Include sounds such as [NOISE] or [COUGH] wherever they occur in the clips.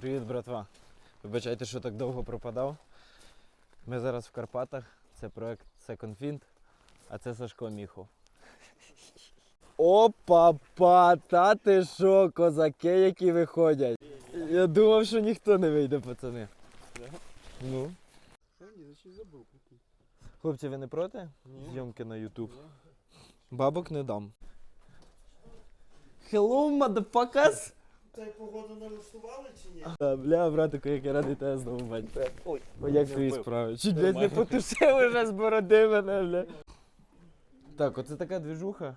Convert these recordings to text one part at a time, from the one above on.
Привіт, братва. Вибачайте, що так довго пропадав. Ми зараз в Карпатах. Це проект Second а це Сашко Міхов. Опа, па, та ти що, козаки, які виходять. Я думав, що ніхто не вийде, пацани. Ну. Хлопці, ви не проти? Зйомки на YouTube. Бабок не дам. Hello, motherfuckers! Цей погоду налаштували чи ні? А, бля, братику, як я радий тебе знову бачити. Ой, як твої справи? Чуть блядь, не потушив уже з бороди мене, бля. Так, оце така двіжуха.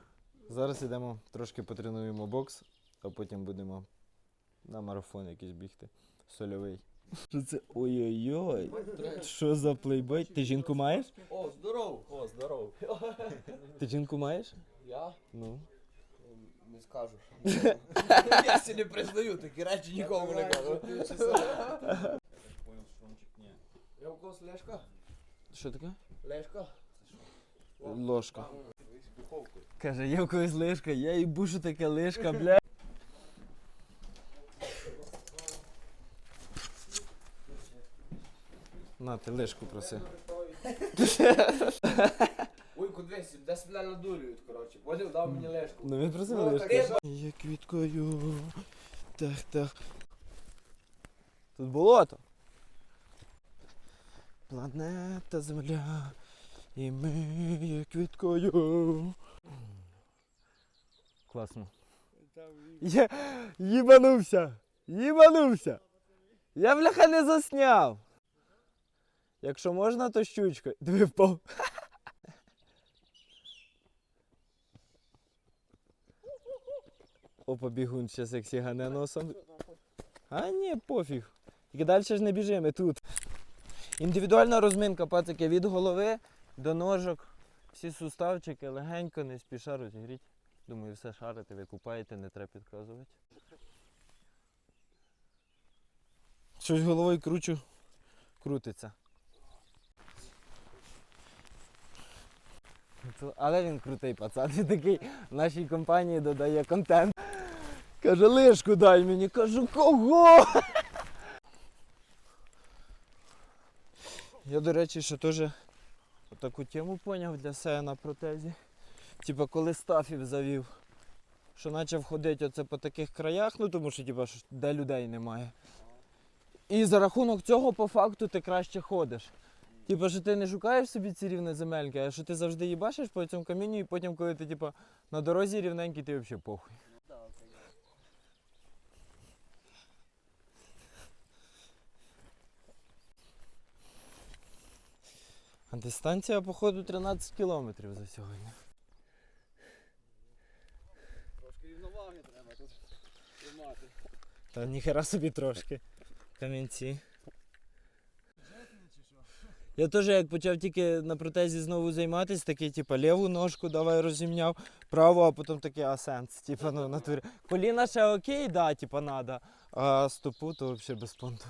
Зараз йдемо трошки потренуємо бокс, а потім будемо на марафон якийсь бігти. Сольовий. Що це? Ой-ой-ой. Що за плейбой? Ти жінку маєш? О, здоров! О, здоров! Ти жінку маєш? Я Ну. Не скажу. [LAUGHS] Я себе не признаю, такі речі нікому не кажу. Я у когось Лешка? Що таке? Лешка? Ложка. Каже, є в когось лишка, я і бушу таке лишка, бля. На, ти лишку проси. Кудись, десь мене надурюють, коротше. Поняв, дав мені Лешку. Ну він просив Ну, лишку. Я квіткою. Так, так. Тут болото. Планета Земля. І ми є квіткою. Класно. Я їбанувся! Їбанувся! Я бляха не засняв. Якщо можна, то щучкою. Диви впав. Опа, бігун зараз як сігане носом. А ні, пофіг. Тільки далі ж не біжимо тут. Індивідуальна розминка, пацики, від голови до ножок. Всі суставчики легенько, не спіша розігріть. Думаю, все шарите, ви купаєте, не треба підказувати. Щось головою кручу, крутиться. Але він крутий пацан, він такий в нашій компанії додає контент. Каже, лишку дай мені. Кажу, кого? Я, до речі, ще теж таку тему поняв для себе на протезі. Типа, коли стафів завів, що почав ходити оце по таких краях, ну тому що типа, де людей немає. І за рахунок цього, по факту, ти краще ходиш. Типа, що ти не шукаєш собі ці рівноземельки, а що ти завжди їбашиш по цьому камінню, і потім, коли ти типа, на дорозі рівненький, ти взагалі похуй. А дистанція, походу, 13 кілометрів за сьогодні. Трошки рівноваги треба тут тримати. Та ніхера собі трошки. Камінці. Я теж як почав тільки на протезі знову займатися, такий, типу, ліву ножку давай розімняв, праву, а потім такий асенс. Типу, ну, натурі. Коліна ще окей, да, типу, надо. А стопу то взагалі без понту.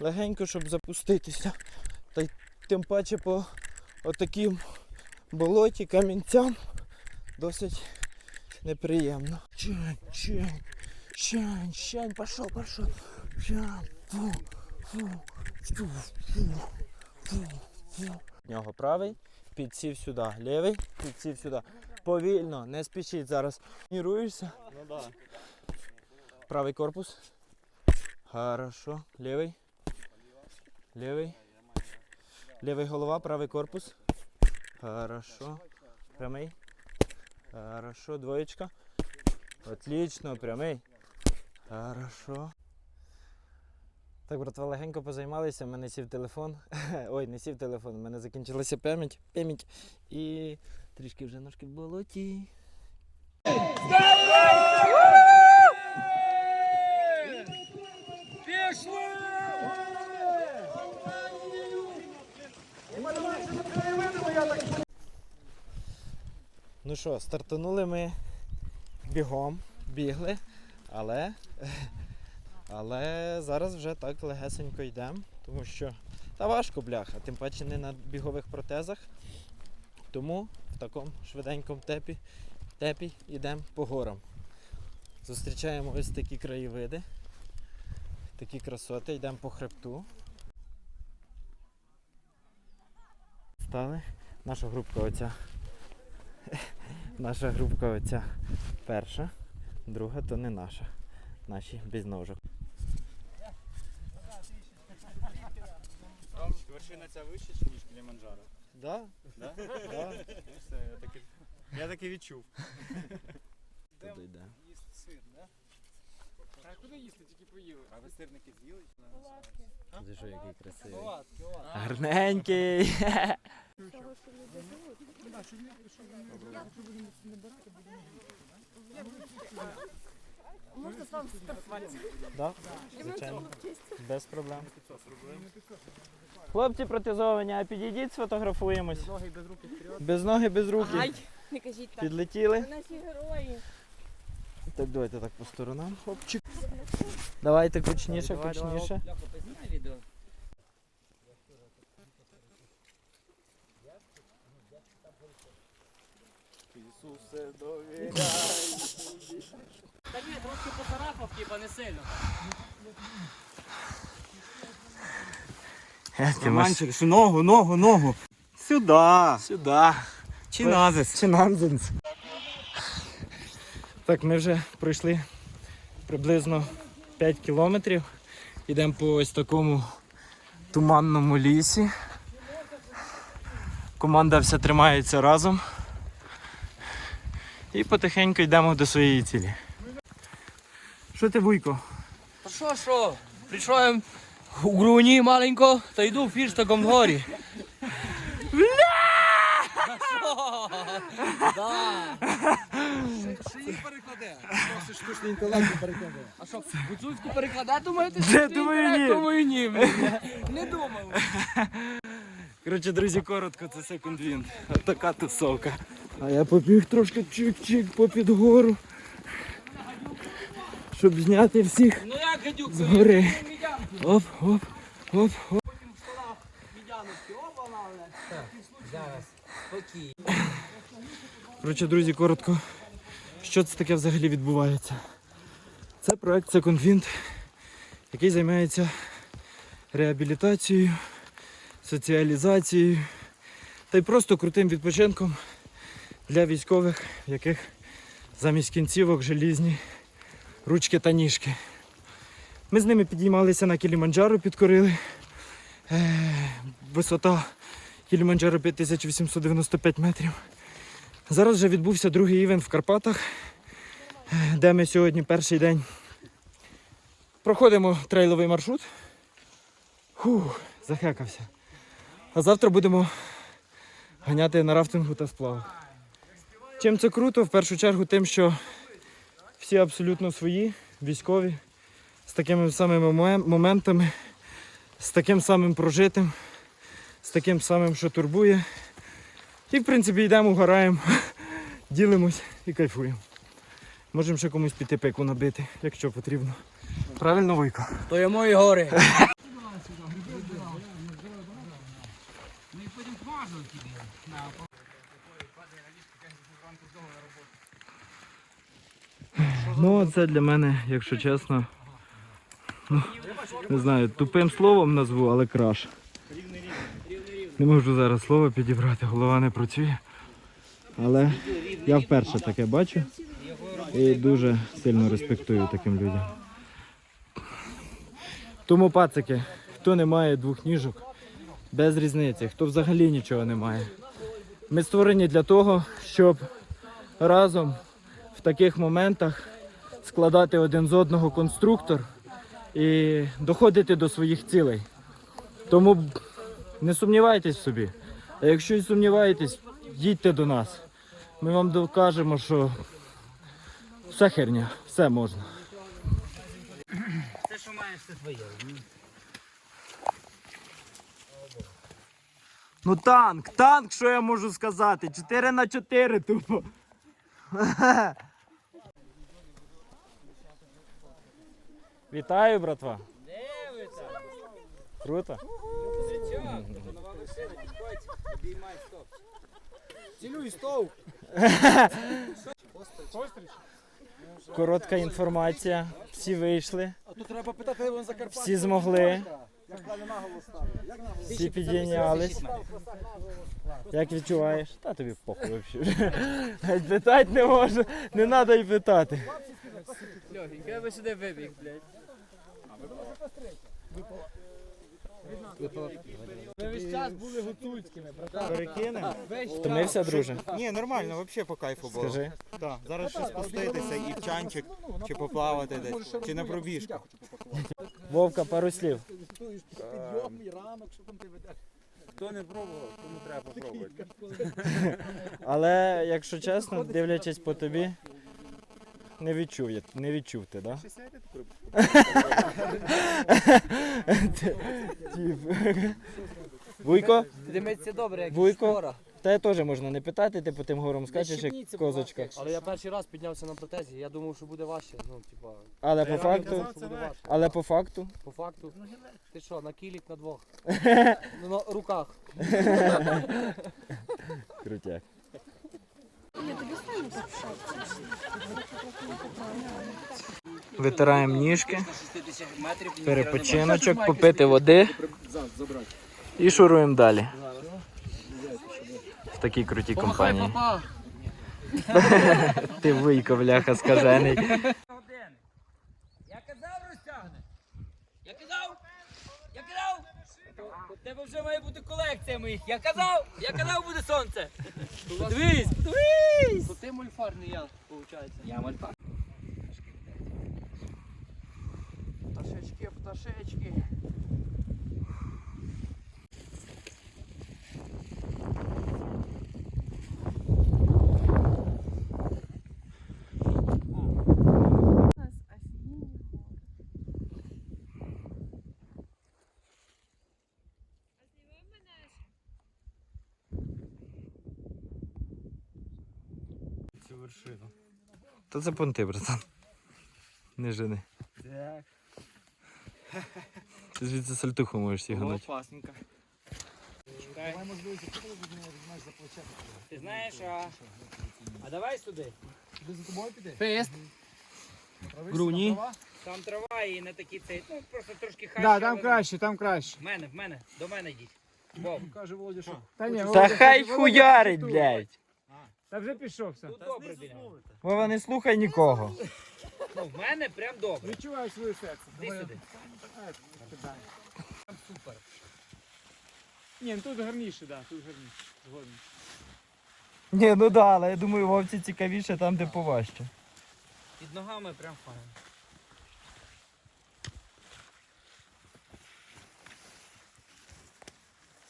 Легенько, щоб запуститися. Та й тим паче по отаким болоті, камінцям досить неприємно. Чень, чень. Пошел, пошел. Щань, фу, фу, фу, фу, фу, фу. В нього правий, підсів сюди. Лівий, підсів сюди. Повільно, не спішіть зараз. Тренуєшся. Ну. Правий корпус. Хорошо. Лівий. Лівий. Лівий голова, правий корпус. Хорошо. Прямий. Хорошо. Двоєчка. Отлично, прямий. Хорошо. Так, братва, легенько позаймалися, мене сів телефон. [LAUGHS] Ой, не сів телефон, в мене закінчилася пам'ять. Пам'ять. І трішки вже ножки в болоті. Ну що, стартанули ми бігом, бігли, але, але зараз вже так легесенько йдемо, тому що та важко бляха, тим паче не на бігових протезах. Тому в такому швиденькому тепі, тепі йдемо по горам. Зустрічаємо ось такі краєвиди. Такі красоти, йдемо по хребту. Стали. Наша групка оця. Наша групка оця перша, друга то не наша. Наші без ножок. Вершина ця вища, ніж Кіліманджаро? Да? Да? [LAUGHS] Да. Все, я таки, я таки відчув. [LAUGHS] Туди йде. Їсти сир, да? А куди їсти? Тільки поїли. А ви сирники з'їли? Ти що, який красивий. Оладки, оладки. Гарненький. Можна з вами сфотографуватися? Да? Звичайно. Без проблем. Хлопці протезовані, а підійдіть, сфотографуємось. Без ноги, без руки Без ноги, без руки. Ай, не кажіть так. Підлетіли. Ви наші герої. Так, давайте так по сторонам, хлопчик. Давайте кучніше, кучніше. Ісусе, довіряй. Та ні, трошки поцарапав, типа не сильно. Романчик, ще ногу, ногу, ногу. Сюди. Сюди. Чи назис. Чи. Так, ми вже пройшли приблизно 5 кілометрів. Йдемо по ось такому туманному лісі. Команда вся тримається разом. І потихеньку йдемо до своєї цілі. Що ти, Вуйко? Та що, що? Прийшов у груні маленько, та йду фірштаком вгорі. Бля! Та що? Шиї перекладе. Штучний інтелект перекладе. А що, гуцульську перекладе, думаєте? Де, Штучний думаю, інтелект? ні. Думаю, ні. бля. Не думав. Коротше, друзі, коротко, це секунд-вінт. Така тусовка. А я побіг трошки чик-чик попід гору. Щоб зняти всіх Ну як, гадюк, згори. Оп, оп, оп, оп. Мідяночки, опа, але. Зараз, спокій. Коротше, друзі, коротко. Що це таке взагалі відбувається? Це проект Секондвінт, який займається реабілітацією, соціалізацією та й просто крутим відпочинком для військових, в яких замість кінцівок желізні ручки та ніжки. Ми з ними підіймалися на Кіліманджаро, підкорили. Е, висота Кіліманджаро 5895 метрів. Зараз вже відбувся другий івент в Карпатах, е, де ми сьогодні перший день проходимо трейловий маршрут. Фух, захекався. А завтра будемо ганяти на рафтингу та сплавах. Чим це круто? В першу чергу тим, що всі абсолютно свої, військові, з такими самими моментами, з таким самим прожитим, з таким самим, що турбує. І в принципі йдемо, гораємо, [LAUGHS] ділимось і кайфуємо. Можемо ще комусь піти пику набити, якщо потрібно. Правильно, Войко? То є мої гори. Ну, це для мене, якщо чесно, ну, не знаю, тупим словом назву, але краш. Не можу зараз слово підібрати, голова не працює. Але я вперше таке бачу і дуже сильно респектую таким людям. Тому пацики, хто не має двох ніжок, без різниці, хто взагалі нічого не має. Ми створені для того, щоб разом в таких моментах складати один з одного конструктор і доходити до своїх цілей. Тому не сумнівайтесь в собі. А якщо і сумніваєтесь, їдьте до нас. Ми вам докажемо, що все херня, все можна. Те, що маєш, це твоє. Ну танк, танк, що я можу сказати? 4 на 4 тупо. [LAUGHS] Вітаю, братва. Круто. Цілюй стовп. Коротка інформація. Всі вийшли, А тут треба питати, вон Закарпаття. всі змогли, всі підійнялись. Як відчуваєш? Та тобі похуй взагалі. Питати не можу, не треба й питати. Льохенька, я би сюди вибіг, блядь. Ви весь час були гуцульськими, братан. Перекинемо? Весь час. Втомився, друже? Ні, нормально, взагалі по кайфу було. Скажи. Так, зараз ще спуститися і в чанчик, чи поплавати десь, чи на пробіжку. Вовка, пару слів. Підйом і ранок, що там ти ведеш. Хто не пробував, тому треба попробувати. Але, якщо чесно, дивлячись по тобі, не відчув, я- не відчув ти, да? Вуйко, Димиться добре, як Вуйко? скоро. тебе теж можна не питати, ти по тим горам скачеш, як козочка. Але я перший раз піднявся на протезі, я думав, що буде важче. Ну, типа, Але по факту, що буде важче. але по факту, По факту. Ти що, на кілік на двох? [LAUGHS] Ну, на руках. крутяк. Витираємо ніжки, перепочиночок, попити води і шуруємо далі. В такій крутій компанії. [LAUGHS] Ти вийко, бляха, скажений. Я казав розтягне. Я казав. Я казав. У тебе вже має бути колекція моїх. Я казав. Я казав буде сонце. Дивись. Дивись. То ти мульфар, не я, виходить. Я мульфар. Пташечки, пташечки. У нас офігенні гори. Цю вершину. То це понти, братан. Не жени. Ти звідси сальтуху можеш сігнути. Опасненько. Ти знаєш, а... А давай сюди. Ти за тобою піде? Фест. Груні. Там трава і не такі цей. Ну просто трошки хай. Так, там краще, там краще. В мене, в мене, до мене йдіть. Боб, Каже Володя, що? Та ні, Та хай хуярить, блядь. Та вже пішов все. тут добре біля. Вова, не слухай нікого. Ну, в мене прям добре. Відчуваю своє серце. Ти сюди. Там супер. Ні, ну тут гарніше, да, тут гарніше. Згоден. Ні, ну да, але я думаю, вовці цікавіше там, де поважче. Під ногами прям файно.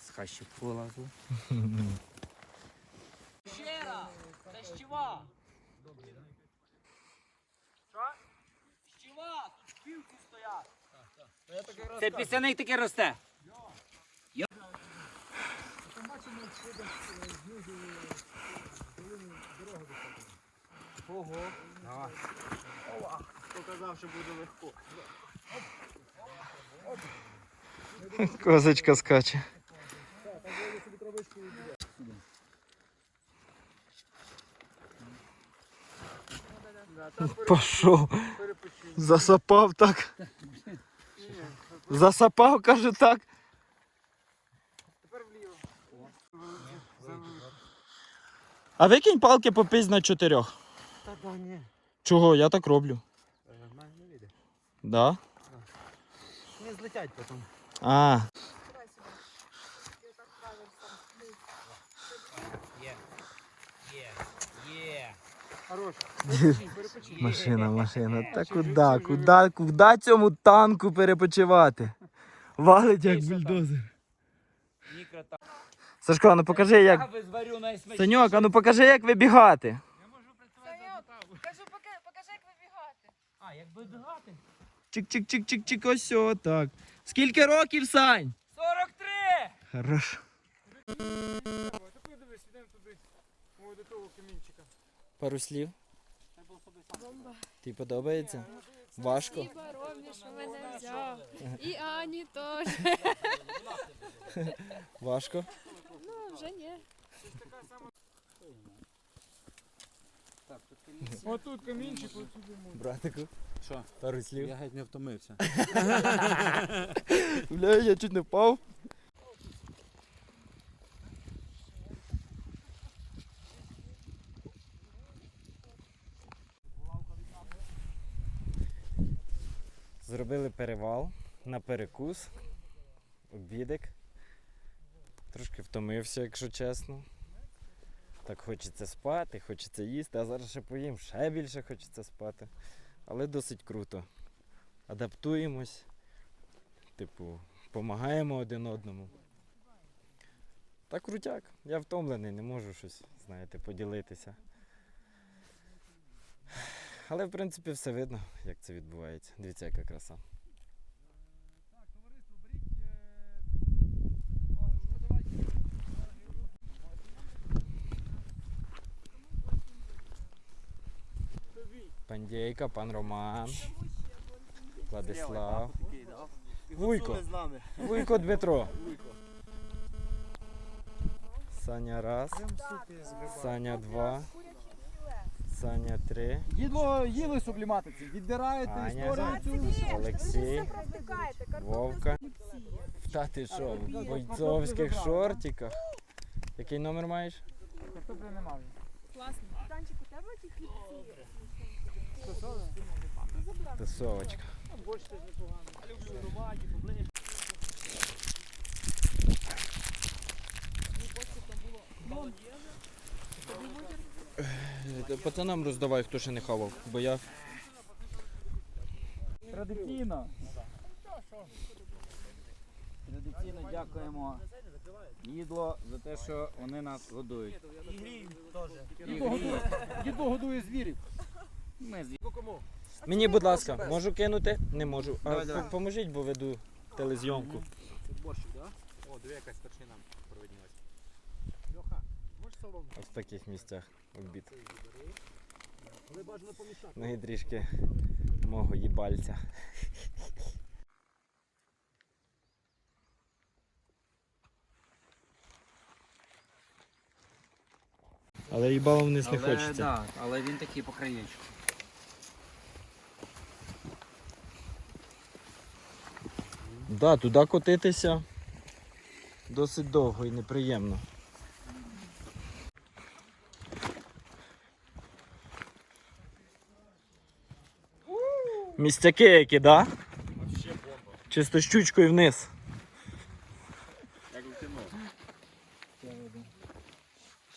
З хащі полазу. [LAUGHS] Щива! Що? Щива! Тут шпівки стоять! Це пісяник таке росте. Ого. Показав, що буде легко. Козочка скаче. Пішов. Засапав так. Засапав, каже так. Тепер вліво. А викинь палки попись на чотирьох. Та да ні. Чого? Я так роблю. Нормально вийде. Да? Не злетять потім. А, Є. Є. Є. Хорош. Машина, машина. Та куди, куди, куди цьому танку перепочивати? Валить як бульдозер. Сашко, а ну покажи, як. Саньок, а ну покажи, як вибігати. Кажу, покажи, покажи, як вибігати. А, як вибігати? Чик-чик-чик-чик-чик, ось так. Скільки років, Сань? 43! Хорош. Таку дивись, йдемо туди. О, до того камінчика. Пару слів. Ти подобається? Важко. І Ромі, що мене взяв. І Ані теж. [LAUGHS] Важко. Ну, вже ні. Так, тут Отут камінчик, отсюди можна. Братику, Що? пару слів. Я геть не втомився. [LAUGHS] Бля, я чуть не впав. Зробили перевал на перекус, обідик. Трошки втомився, якщо чесно. Так хочеться спати, хочеться їсти, а зараз ще поїм, ще більше хочеться спати. Але досить круто. Адаптуємось, типу, допомагаємо один одному. Та крутяк. Я втомлений, не можу щось, знаєте, поділитися. Але в принципі все видно, як це відбувається. Дивіться, яка краса. Пандейка, пан Роман, Владислав, Вуйко, Вуйко Дмитро. Саня раз, Саня два, Саня три, Їдло їли субліматиці, віддираєте Аня, Олексій, Вовка. Та ти що, в бойцовських шортиках. Який номер маєш? Картопля нема вже. Танчик, у тебе ті хлібці? Тусовочка. Е, Пацанам роздавай, хто ще не хавав, бо я Традиційно. Традиційно дякуємо їдло за те, що вони нас годують. Діду годує, звірів. Ми з Мені, будь ласка, можу кинути? Не можу. А Давай, давай. поможіть, бо веду телезйомку. О, диви, якась старшина. Ось в таких місцях обід. Ну і трішки мого їбальця. Але їбало вниз не хочеться. Да, але він такий по краєчку. Да, туди котитися досить довго і неприємно. Містяки які, да? Вообще бомба. Чисто щучкою вниз. Як в кіно.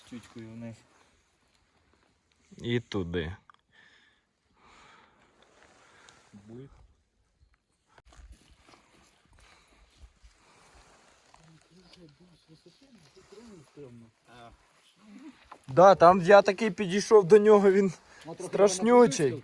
Щучкою вниз. І туди. Да, там я такий підійшов до нього, він страшнючий.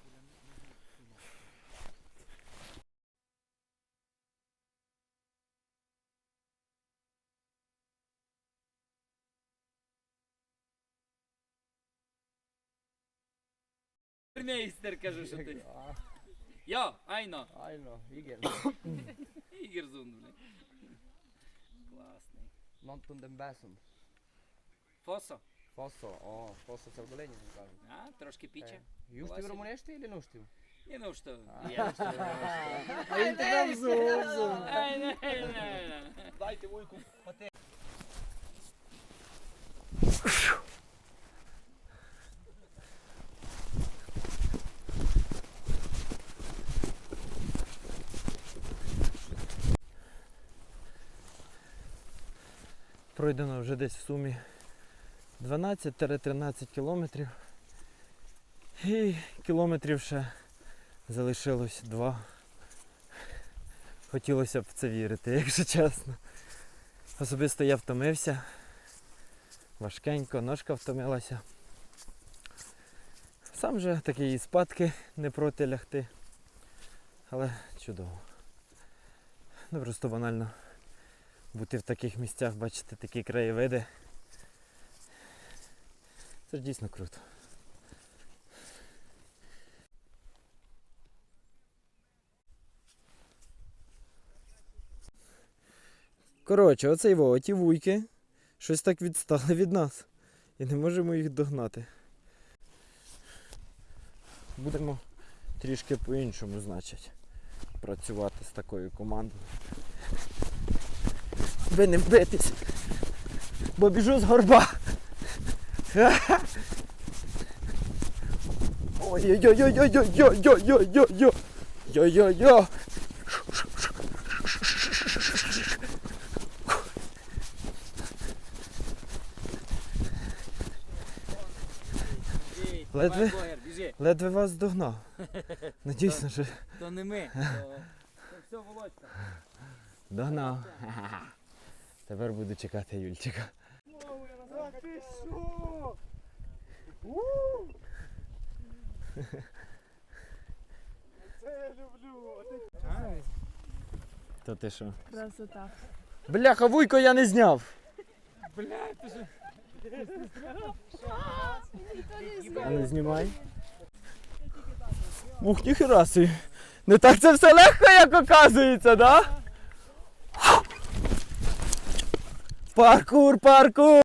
Премейстер, кажеш ти. [LAUGHS] Ja, Айно. Айно, Игерзун. [COUGHS] Игерзун, блин. Классный. Лонтон Дембесун. Фосо. Фосо, о, Фосо са голени, да кажем. А, трошки пиче. Юштим румунеще или нуштим? Не нуштим. Е, [LAUGHS] Ай, не, не, не. Дайте вуйку, пате. Пройдено вже десь в сумі 12-13 кілометрів. І кілометрів ще залишилось два. Хотілося б в це вірити, якщо чесно. Особисто я втомився. Важкенько, ножка втомилася. Сам же такі і спадки не проти лягти. Але чудово. Ну просто банально бути в таких місцях, бачити такі краєвиди. Це ж дійсно круто. Коротше, оцей во, ті вуйки щось так відстали від нас. І не можемо їх догнати. Будемо трішки по-іншому, значить, працювати з такою командою. Ви не битись, бо біжу з горба. Ой-ой-ой-ой-ой-ой-ой-ой-ой-ой-ой. Йо-йо-йо. Ледве, ледве вас догнав. Ну дійсно, що То не ми. все Володька. догнав. Тепер буду чекати Юльчика. Це я люблю. То ти що? Красота. Бляха, вуйко я не зняв. А не знімай. Ух, ніхера собі. Не так це все легко, як оказується, да? Parkour, parkour!